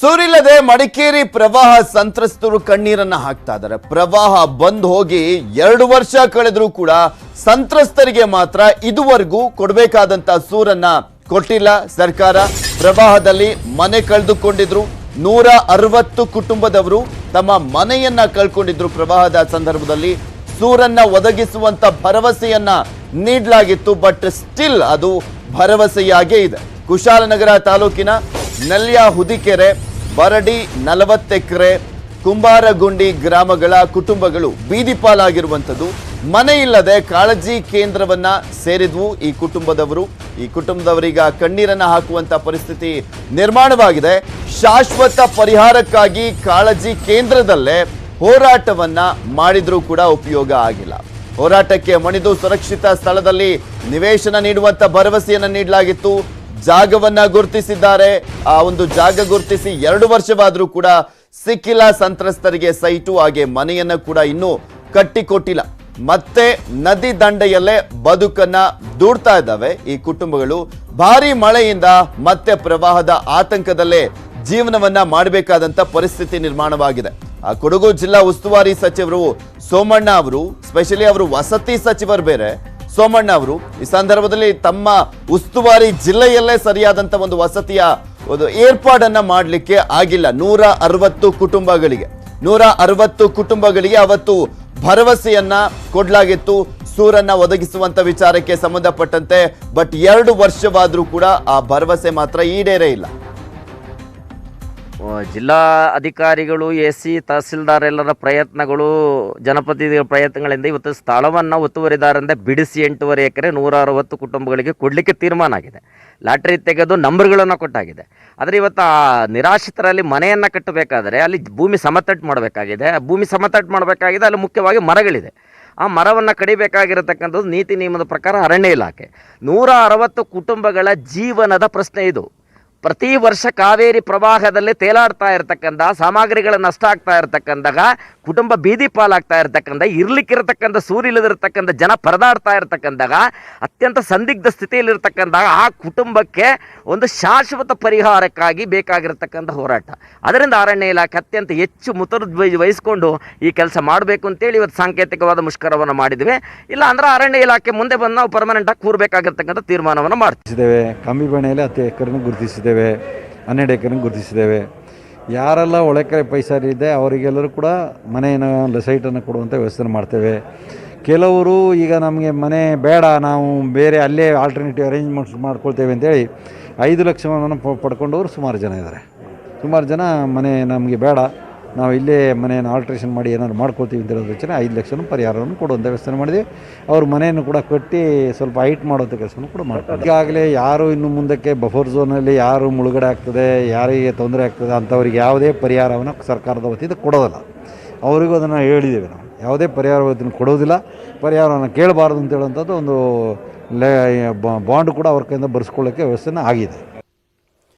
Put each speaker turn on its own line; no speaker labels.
ಸೂರಿಲ್ಲದೆ ಮಡಿಕೇರಿ ಪ್ರವಾಹ ಸಂತ್ರಸ್ತರು ಕಣ್ಣೀರನ್ನ ಹಾಕ್ತಾ ಇದಾರೆ ಪ್ರವಾಹ ಬಂದ್ ಹೋಗಿ ಎರಡು ವರ್ಷ ಕಳೆದ್ರೂ ಕೂಡ ಸಂತ್ರಸ್ತರಿಗೆ ಮಾತ್ರ ಇದುವರೆಗೂ ಕೊಡಬೇಕಾದಂತ ಸೂರನ್ನ ಕೊಟ್ಟಿಲ್ಲ ಸರ್ಕಾರ. ಪ್ರವಾಹದಲ್ಲಿ ಮನೆ ಕಳೆದುಕೊಂಡಿದ್ರು. ನೂರ ಅರವತ್ತು ಕುಟುಂಬದವರು ತಮ್ಮ ಮನೆಯನ್ನ ಕಳ್ಕೊಂಡಿದ್ರು ಪ್ರವಾಹದ ಸಂದರ್ಭದಲ್ಲಿ. ಸೂರನ್ನ ಒದಗಿಸುವಂತ ಭರವಸೆಯನ್ನ ನೀಡಲಾಗಿತ್ತು, ಬಟ್ ಸ್ಟಿಲ್ ಅದು ಭರವಸೆಯಾಗೇ ಇದೆ. ಕುಶಾಲನಗರ ತಾಲೂಕಿನ ನಲ್ಯ ಹುದಿಕೆರೆ, ಬರಡಿ ನಲವತ್ತೆಕರೆ ಕುಂಬಾರಗುಂಡಿ ಗ್ರಾಮಗಳ ಕುಟುಂಬಗಳು ಬೀದಿಪಾಲಾಗಿರುವಂಥದ್ದು ಮನೆ ಇಲ್ಲದೆ ಕಾಳಜಿ ಕೇಂದ್ರವನ್ನ ಸೇರಿದ್ವು ಈ ಕುಟುಂಬದವರು. ಈ ಕುಟುಂಬದವರೀಗ ಕಣ್ಣೀರನ್ನ ಹಾಕುವಂತ ಪರಿಸ್ಥಿತಿ ನಿರ್ಮಾಣವಾಗಿದೆ. ಶಾಶ್ವತ ಪರಿಹಾರಕ್ಕಾಗಿ ಕಾಳಜಿ ಕೇಂದ್ರದಲ್ಲೇ ಹೋರಾಟವನ್ನ ಮಾಡಿದ್ರೂ ಕೂಡ ಉಪಯೋಗ ಆಗಿಲ್ಲ. ಹೋರಾಟಕ್ಕೆ ಮಣಿದು ಸುರಕ್ಷಿತ ಸ್ಥಳದಲ್ಲಿ ನಿವೇಶನ ನೀಡುವಂತ ಭರವಸೆಯನ್ನು ನೀಡಲಾಗಿತ್ತು. ಜಾಗವನ್ನ ಗುರುತಿಸಿದ್ದಾರೆ. ಆ ಒಂದು ಜಾಗ ಗುರುತಿಸಿ ಎರಡು ವರ್ಷವಾದರೂ ಕೂಡ ಸಿಕ್ಕಿಲ್ಲ, ಸಂತ್ರಸ್ತರಿಗೆ ಸೈಟು, ಹಾಗೆ ಮನೆಯನ್ನ ಕೂಡ ಇನ್ನೂ ಕಟ್ಟಿಕೊಟ್ಟಿಲ್ಲ. ಮತ್ತೆ ನದಿ ದಂಡೆಯಲ್ಲೇ ಬದುಕನ್ನ ದೂಡ್ತಾ ಇದ್ದಾವೆ ಈ ಕುಟುಂಬಗಳು. ಭಾರಿ ಮಳೆಯಿಂದ ಮತ್ತೆ ಪ್ರವಾಹದ ಆತಂಕದಲ್ಲೇ ಜೀವನವನ್ನ ಮಾಡಬೇಕಾದಂತ ಪರಿಸ್ಥಿತಿ ನಿರ್ಮಾಣವಾಗಿದೆ. ಆ ಕೊಡಗು ಜಿಲ್ಲಾ ಉಸ್ತುವಾರಿ ಸಚಿವರು ಸೋಮಣ್ಣ ಅವರು ಸ್ಪೆಷಲಿ ಅವರು ವಸತಿ ಸಚಿವರು ಬೇರೆ ಸೋಮಣ್ಣ ಅವರು. ಈ ಸಂದರ್ಭದಲ್ಲಿ ತಮ್ಮ ಉಸ್ತುವಾರಿ ಜಿಲ್ಲೆಯಲ್ಲೇ ಸರಿಯಾದಂತ ಒಂದು ವಸತಿಯ ಒಂದು ಏರ್ಪಾಡನ್ನ ಮಾಡಲಿಕ್ಕೆ ಆಗಿಲ್ಲ. ನೂರ ಅರವತ್ತು ಕುಟುಂಬಗಳಿಗೆ. ನೂರ ಅರವತ್ತು ಕುಟುಂಬಗಳಿಗೆ ಅವತ್ತು ಭರವಸೆಯನ್ನ ಕೊಡಲಾಗಿತ್ತು. ಸೂರನ್ನ ಒದಗಿಸುವಂತ ವಿಚಾರಕ್ಕೆ ಸಂಬಂಧಪಟ್ಟಂತೆ, ಬಟ್ ಎರಡು ವರ್ಷವಾದ್ರೂ ಕೂಡ ಆ ಭರವಸೆ ಮಾತ್ರ ಈಡೇರೇ ಇಲ್ಲ.
ಜಿಲ್ಲಾ ಅಧಿಕಾರಿಗಳು, ಎ ಸಿ ತಹಸೀಲ್ದಾರ್ ಎಲ್ಲರ ಪ್ರಯತ್ನಗಳು, ಜನಪ್ರತಿನಿಧಿಗಳ ಪ್ರಯತ್ನಗಳಿಂದ ಇವತ್ತು ಸ್ಥಳವನ್ನು ಒತ್ತುವರಿದಾರಂದ ಬಿಡಿಸಿ ಎಂಟೂವರೆ ಎಕರೆ ನೂರ ಅರವತ್ತು ಕುಟುಂಬಗಳಿಗೆ ಕೊಡಲಿಕ್ಕೆ ತೀರ್ಮಾನ ಆಗಿದೆ. ಲಾಟ್ರಿ ತೆಗೆದು ನಂಬರ್ಗಳನ್ನು ಕೊಟ್ಟಾಗಿದೆ. ಆದರೆ ಇವತ್ತು ಆ ನಿರಾಶ್ರಿತರಲ್ಲಿ ಮನೆಯನ್ನು ಕಟ್ಟಬೇಕಾದರೆ ಅಲ್ಲಿ ಭೂಮಿ ಸಮತಟ್ಟು ಮಾಡಬೇಕಾಗಿದೆ. ಭೂಮಿ ಸಮತಟ್ಟು ಮಾಡಬೇಕಾಗಿದೆ. ಅಲ್ಲಿ ಮುಖ್ಯವಾಗಿ ಮರಗಳಿದೆ. ಆ ಮರವನ್ನು ಕಡಿಬೇಕಾಗಿರತಕ್ಕಂಥದ್ದು ನೀತಿ ನಿಯಮದ ಪ್ರಕಾರ ಅರಣ್ಯ ಇಲಾಖೆ. ನೂರ ಅರವತ್ತು ಕುಟುಂಬಗಳ ಜೀವನದ ಪ್ರಶ್ನೆ ಇದು. ಪ್ರತಿ ವರ್ಷ ಕಾವೇರಿ ಪ್ರವಾಹದಲ್ಲಿ ತೇಲಾಡ್ತಾ ಇರತಕ್ಕಂಥ, ಸಾಮಗ್ರಿಗಳ ನಷ್ಟ ಆಗ್ತಾ ಇರತಕ್ಕಂತಹ ಕುಟುಂಬ ಬೀದಿ ಪಾಲಾಗ್ತಾ ಇರತಕ್ಕಂಥ, ಇರ್ಲಿಕ್ಕಿರತಕ್ಕಂಥ ಸೂರ್ಯಲ್ಲದಿರತಕ್ಕಂಥ ಜನ ಪರದಾಡ್ತಾ ಇರತಕ್ಕಂತಹ ಅತ್ಯಂತ ಸಂದಿಗ್ಧ ಸ್ಥಿತಿಯಲ್ಲಿರ್ತಕ್ಕಂಥ ಆ ಕುಟುಂಬಕ್ಕೆ ಒಂದು ಶಾಶ್ವತ ಪರಿಹಾರಕ್ಕಾಗಿ ಬೇಕಾಗಿರತಕ್ಕಂಥ ಹೋರಾಟ. ಅದರಿಂದ ಅರಣ್ಯ ಇಲಾಖೆ ಅತ್ಯಂತ ಹೆಚ್ಚು ಮುತುರ್ದು ವಹಿ- ವಹಿಸ್ಕೊಂಡು ಈ ಕೆಲಸ ಮಾಡಬೇಕು ಅಂತೇಳಿ ಇವತ್ತು ಸಾಂಕೇತಿಕವಾದ ಮುಷ್ಕರವನ್ನು ಮಾಡಿದ್ವಿ. ಇಲ್ಲ ಅಂದ್ರೆ ಅರಣ್ಯ ಇಲಾಖೆ ಮುಂದೆ ಬಂದು ನಾವು ಪರ್ಮನೆಂಟಾಗಿ ಕೂರಬೇಕಾಗಿರ್ತಕ್ಕಂಥ ತೀರ್ಮಾನವನ್ನು ಮಾಡ್ತಿದ್ದೇವೆ
ಕಮ್ಮಿ ಕಂಬಿ ಬಣೆಯಲ್ಲಿ ಹತ್ತು ಎಕರೆನೂ ಗುರುತಿಸಿದ್ದೇವೆ, ಹನ್ನೆರಡು ಎಕರೆ ಗುರುತಿಸಿದ್ದೇವೆ. ಯಾರೆಲ್ಲ ಒಳಕೆರೆ ಪೈಸಾರಿ ಇದೆ, ಅವರಿಗೆಲ್ಲರೂ ಕೂಡ ಮನೆಯನ್ನು ಸೈಟನ್ನು ಕೊಡುವಂಥ ವ್ಯವಸ್ಥೆ ಮಾಡ್ತೇವೆ. ಕೆಲವರು ಈಗ ನಮಗೆ ಮನೆ ಬೇಡ, ನಾವು ಬೇರೆ ಅಲ್ಲೇ ಆಲ್ಟರ್ನೇಟಿವ್ ಅರೇಂಜ್ಮೆಂಟ್ಸ್ ಮಾಡ್ಕೊಳ್ತೇವೆ ಅಂತೇಳಿ ಐದು ಲಕ್ಷವನ್ನು ಪಡ್ಕೊಂಡವರು ಸುಮಾರು ಜನ ಇದ್ದಾರೆ. ಸುಮಾರು ಜನ ಮನೆ ನಮಗೆ ಬೇಡ. ನಾವು ಇಲ್ಲೇ ಮನೆಯನ್ನು ಆಲ್ಟ್ರೇಷನ್ ಮಾಡಿ ಏನಾದ್ರು ಮಾಡ್ಕೊಳ್ತೀವಿ ಅಂತ ಹೇಳೋದು ಜನ ಐದು ಲಕ್ಷನೂ ಪರಿಹಾರವನ್ನು ಕೊಡುವಂಥ ವ್ಯವಸ್ಥೆ ಮಾಡಿದೆ ಅವ್ರ ಮನೆಯನ್ನು ಕೂಡ ಕಟ್ಟಿ ಸ್ವಲ್ಪ ಹೈಟ್ ಮಾಡುವಂಥ ಕೆಲಸವನ್ನು ಕೂಡ ಮಾಡ್ತಾರೆ ಈಗಾಗಲೇ ಯಾರು ಇನ್ನು ಮುಂದಕ್ಕೆ ಬಫರ್ ಝೋನಲ್ಲಿ ಯಾರು ಮುಳುಗಡೆ ಆಗ್ತದೆ, ಯಾರಿಗೆ ತೊಂದರೆ ಆಗ್ತದೆ ಅಂಥವ್ರಿಗೆ ಯಾವುದೇ ಪರಿಹಾರವನ್ನು ಸರ್ಕಾರದ ವತಿಯಿಂದ ಕೊಡೋದಿಲ್ಲ. ಅವರಿಗೂ ಅದನ್ನು ಹೇಳಿದ್ದೇವೆ ನಾವು. ಯಾವುದೇ ಪರಿಹಾರ ವತಿಯನ್ನು ಕೊಡೋದಿಲ್ಲ. ಪರಿಹಾರವನ್ನು ಕೇಳಬಾರ್ದು ಅಂತ ಹೇಳುವಂಥದ್ದು ಒಂದು ಲೇ ಬಾಂಡ್ ಕೂಡ ಅವ್ರ ಕೈಯಿಂದ ಬರ್ಸ್ಕೊಳ್ಳೋಕ್ಕೆ ವ್ಯವಸ್ಥೆನ ಆಗಿದೆ.